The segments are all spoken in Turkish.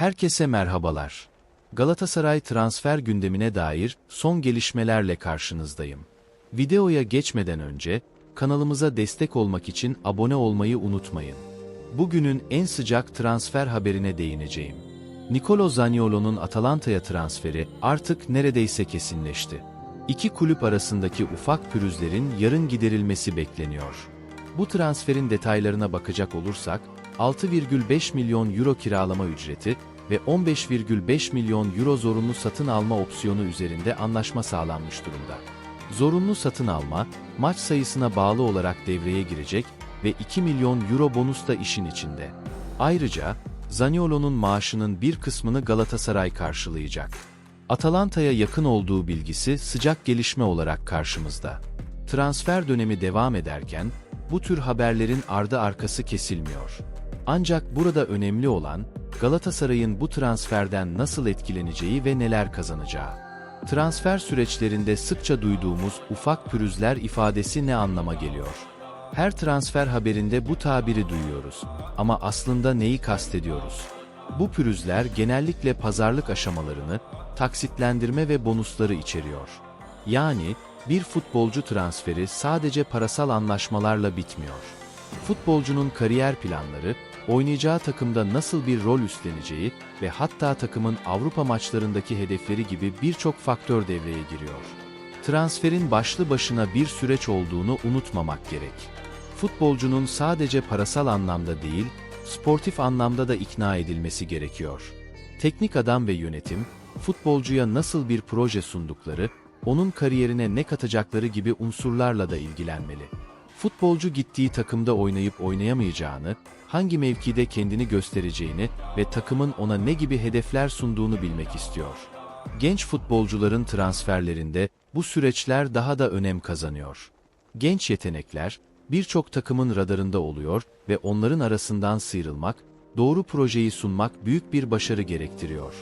Herkese merhabalar. Galatasaray transfer gündemine dair son gelişmelerle karşınızdayım. Videoya geçmeden önce kanalımıza destek olmak için abone olmayı unutmayın. Bugünün en sıcak transfer haberine değineceğim. Nicolo Zaniolo'nun Atalanta'ya transferi artık neredeyse kesinleşti. İki kulüp arasındaki ufak pürüzlerin yarın giderilmesi bekleniyor. Bu transferin detaylarına bakacak olursak, 6,5 milyon euro kiralama ücreti ve 15,5 milyon euro zorunlu satın alma opsiyonu üzerinde anlaşma sağlanmış durumda. Zorunlu satın alma, maç sayısına bağlı olarak devreye girecek ve 2 milyon euro bonus da işin içinde. Ayrıca, Zaniolo'nun maaşının bir kısmını Galatasaray karşılayacak. Atalanta'ya yakın olduğu bilgisi sıcak gelişme olarak karşımızda. Transfer dönemi devam ederken, bu tür haberlerin ardı arkası kesilmiyor. Ancak burada önemli olan, Galatasaray'ın bu transferden nasıl etkileneceği ve neler kazanacağı. Transfer süreçlerinde sıkça duyduğumuz ufak pürüzler ifadesi ne anlama geliyor? Her transfer haberinde bu tabiri duyuyoruz ama aslında neyi kastediyoruz? Bu pürüzler genellikle pazarlık aşamalarını, taksitlendirme ve bonusları içeriyor. Yani bir futbolcu transferi sadece parasal anlaşmalarla bitmiyor. Futbolcunun kariyer planları, oynayacağı takımda nasıl bir rol üstleneceği ve hatta takımın Avrupa maçlarındaki hedefleri gibi birçok faktör devreye giriyor. Transferin başlı başına bir süreç olduğunu unutmamak gerek. Futbolcunun sadece parasal anlamda değil, sportif anlamda da ikna edilmesi gerekiyor. Teknik adam ve yönetim, futbolcuya nasıl bir proje sundukları, onun kariyerine ne katacakları gibi unsurlarla da ilgilenmeli. Futbolcu gittiği takımda oynayıp oynayamayacağını, hangi mevkide kendini göstereceğini ve takımın ona ne gibi hedefler sunduğunu bilmek istiyor. Genç futbolcuların transferlerinde bu süreçler daha da önem kazanıyor. Genç yetenekler birçok takımın radarında oluyor ve onların arasından sıyrılmak, doğru projeyi sunmak büyük bir başarı gerektiriyor.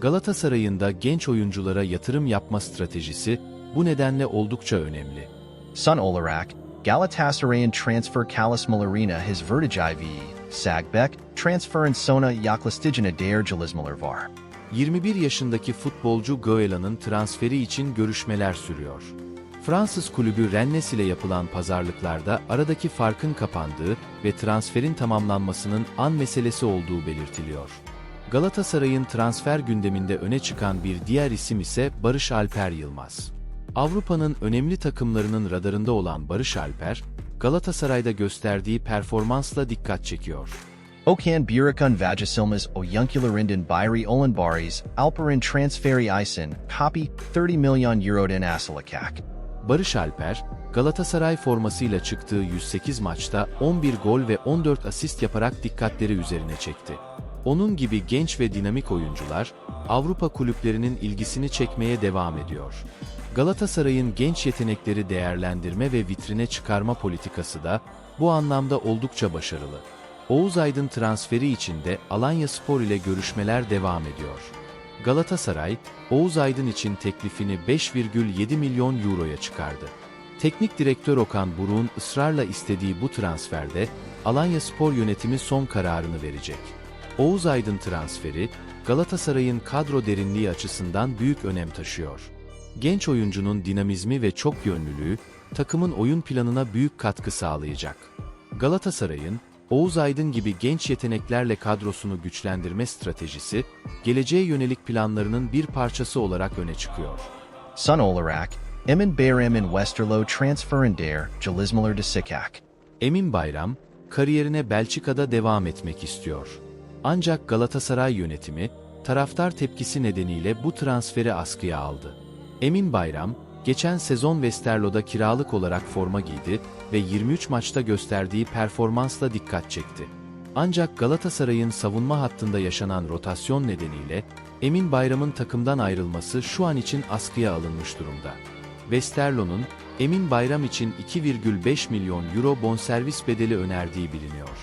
Galatasaray'ın da genç oyunculara yatırım yapma stratejisi bu nedenle oldukça önemli. Son olarak, Galatasaray'ın transfer çalışmalarına hız IV, Sagbek, transferin sona yaklaştığına dair gelişmeler var. 21 yaşındaki futbolcu Goela'nın transferi için görüşmeler sürüyor. Fransız kulübü Rennes ile yapılan pazarlıklarda aradaki farkın kapandığı ve transferin tamamlanmasının an meselesi olduğu belirtiliyor. Galatasaray'ın transfer gündeminde öne çıkan bir diğer isim ise Barış Alper Yılmaz. Avrupa'nın önemli takımlarının radarında olan Barış Alper, Galatasaray'da gösterdiği performansla dikkat çekiyor. Okan Burukun Vagisilmas o Yunkularindin Bayri Olanbaris, Alperin transferi Isin, copy 30 milyon Euro'dan Asilakak. Barış Alper, Galatasaray formasıyla çıktığı 108 maçta 11 gol ve 14 asist yaparak dikkatleri üzerine çekti. Onun gibi genç ve dinamik oyuncular, Avrupa kulüplerinin ilgisini çekmeye devam ediyor. Galatasaray'ın genç yetenekleri değerlendirme ve vitrine çıkarma politikası da bu anlamda oldukça başarılı. Oğuz Aydın transferi için de Alanya Spor ile görüşmeler devam ediyor. Galatasaray, Oğuz Aydın için teklifini 5,7 milyon euroya çıkardı. Teknik direktör Okan Buruk'un ısrarla istediği bu transferde Alanya Spor yönetimi son kararını verecek. Oğuz Aydın transferi, Galatasaray'ın kadro derinliği açısından büyük önem taşıyor. Genç oyuncunun dinamizmi ve çok yönlülüğü, takımın oyun planına büyük katkı sağlayacak. Galatasaray'ın, Oğuz Aydın gibi genç yeteneklerle kadrosunu güçlendirme stratejisi, geleceğe yönelik planlarının bir parçası olarak öne çıkıyor. Son olarak, Emin Bayram'ın Westerlo transferin dair gelişmeler de Sikak. Emin Bayram, kariyerine Belçika'da devam etmek istiyor. Ancak Galatasaray yönetimi, taraftar tepkisi nedeniyle bu transferi askıya aldı. Emin Bayram, geçen sezon Westerlo'da kiralık olarak forma giydi ve 23 maçta gösterdiği performansla dikkat çekti. Ancak Galatasaray'ın savunma hattında yaşanan rotasyon nedeniyle Emin Bayram'ın takımdan ayrılması şu an için askıya alınmış durumda. Westerlo'nun Emin Bayram için 2,5 milyon euro bonservis bedeli önerdiği biliniyor.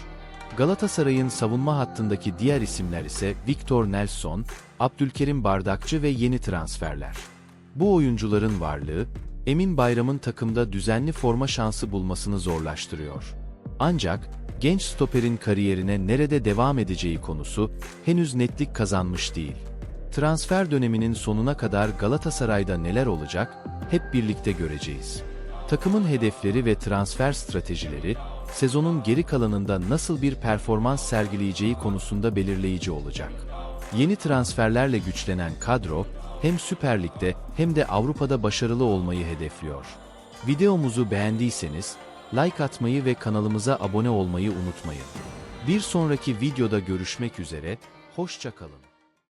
Galatasaray'ın savunma hattındaki diğer isimler ise Victor Nelson, Abdülkerim Bardakçı ve yeni transferler. Bu oyuncuların varlığı, Emin Bayram'ın takımda düzenli forma şansı bulmasını zorlaştırıyor. Ancak genç stoperin kariyerine nerede devam edeceği konusu henüz netlik kazanmış değil. Transfer döneminin sonuna kadar Galatasaray'da neler olacak hep birlikte göreceğiz. Takımın hedefleri ve transfer stratejileri sezonun geri kalanında nasıl bir performans sergileyeceği konusunda belirleyici olacak. Yeni transferlerle güçlenen kadro hem Süper Lig'de hem de Avrupa'da başarılı olmayı hedefliyor. Videomuzu beğendiyseniz like atmayı ve kanalımıza abone olmayı unutmayın. Bir sonraki videoda görüşmek üzere, hoşça kalın.